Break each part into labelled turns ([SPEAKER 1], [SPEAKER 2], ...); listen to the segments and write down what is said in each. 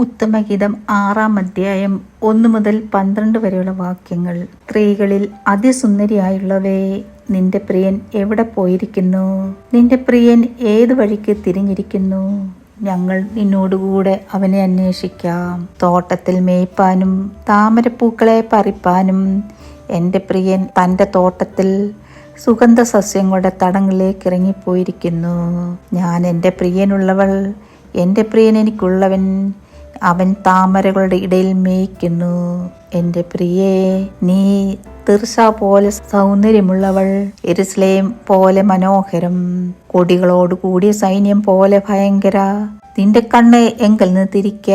[SPEAKER 1] ഉത്തമഗീതം ആറാം അധ്യായം ഒന്ന് മുതൽ പന്ത്രണ്ട് വരെയുള്ള വാക്യങ്ങൾ. സ്ത്രീകളിൽ അതിസുന്ദരിയായുള്ളവേ നിന്റെ പ്രിയൻ എവിടെ പോയിരിക്കുന്നു? നിന്റെ പ്രിയൻ ഏത് വഴിക്ക് തിരിഞ്ഞിരിക്കുന്നു? ഞങ്ങൾ നിന്നോടുകൂടെ അവനെ അന്വേഷിക്കാം. തോട്ടത്തിൽ മേയ്പ്പാനും താമരപ്പൂക്കളെ പറിപ്പാനും എന്റെ പ്രിയൻ തന്റെ തോട്ടത്തിൽ സുഗന്ധ സസ്യങ്ങളുടെ തടങ്ങളിലേക്ക് ഇറങ്ങിപ്പോയിരിക്കുന്നു ഞാൻ എന്റെ പ്രിയനുള്ളവൾ എന്റെ പ്രിയൻ എനിക്കുള്ളവൻ അവൻ താമരകളുടെ ഇടയിൽ മേയ്ക്കുന്നു. എന്റെ പ്രിയേ നീ തീർച്ച പോലെ സൗന്ദര്യമുള്ളവൾ എരുസലേം പോലെ മനോഹരം കൊടികളോട് കൂടിയ സൈന്യം പോലെ ഭയങ്കര. നിന്റെ കണ്ണ് എങ്കിൽ നിന്ന് തിരിക്ക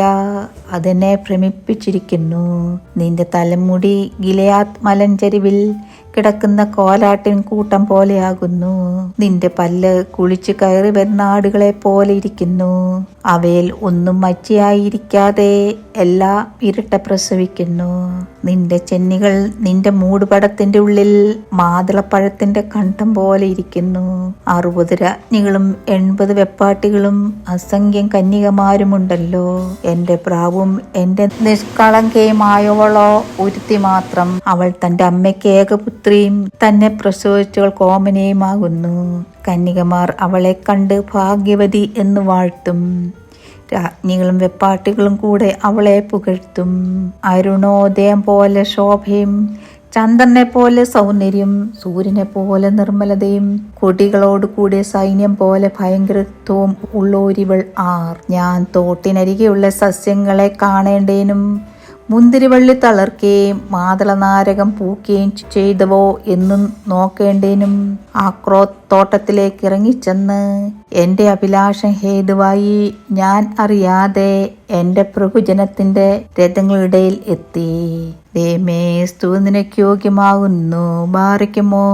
[SPEAKER 1] അതെന്നെ ഭ്രമിപ്പിച്ചിരിക്കുന്നു. നിന്റെ തലമുടി ഗിലയാത് മലഞ്ചരിവിൽ കിടക്കുന്ന കോലാട്ടിൻ കൂട്ടം പോലെയാകുന്നു. നിന്റെ പല്ല് കുളിച്ചു കയറി വരുന്ന ആടുകളെ പോലെ ഇരിക്കുന്നു. അവയിൽ ഒന്നും മച്ചിയായിരിക്കാതെ എല്ലാ ഇരട്ട പ്രസവിക്കുന്നു. നിന്റെ ചെന്നികൾ നിന്റെ മൂടുപടത്തിന്റെ ഉള്ളിൽ മാതളപ്പഴത്തിന്റെ കണ്ഠം പോലെ ഇരിക്കുന്നു. അറുപത് രാജ്ഞികളും എൺപത് വെപ്പാട്ടികളും അസംഖ്യം കന്യകമാരുമുണ്ടല്ലോ. എന്റെ പ്രാവും എന്റെ നിഷ്കളങ്കയുമായവളോ ഒരുത്തി മാത്രം. അവൾ തന്റെ അമ്മയ്ക്ക് ഏകപുത്രിയും തന്നെ പ്രസവിച്ചവൾ കോമനയുമാകുന്നു. കന്യകമാർ അവളെ കണ്ട് ഭാഗ്യവതി എന്ന് വാഴ്ത്തും. രാജ്ഞികളും വെപ്പാട്ടികളും കൂടെ അവളെ പുകഴ്ത്തും. അരുണോദയം പോലെ ശോഭയും ചന്ദ്രനെ പോലെ സൗന്ദര്യം സൂര്യനെ പോലെ നിർമ്മലതയും കൊടികളോട് കൂടിയ സൈന്യം പോലെ ഭയങ്കരത്വവും ഉള്ളോരിവൾ ആർ. ഞാൻ തോട്ടിനരികെയുള്ള സസ്യങ്ങളെ കാണേണ്ടേനും മുന്തിരിവള്ളി തളർക്കുകയും മാതളനാരകം പൂക്കുകയും ചെയ്തവോ എന്നും നോക്കേണ്ടേനും ആക്രോ തോട്ടത്തിലേക്ക് ഇറങ്ങിച്ചെന്ന്. എന്റെ അഭിലാഷം ഹേതുവായി ഞാൻ അറിയാതെ എന്റെ പ്രഭുജനത്തിന്റെ രഥങ്ങളിടയിൽ എത്തി. ദേമേ സ്തു നിനക്ക് യോഗ്യമാകുന്നു ബാറിക്കുമോ?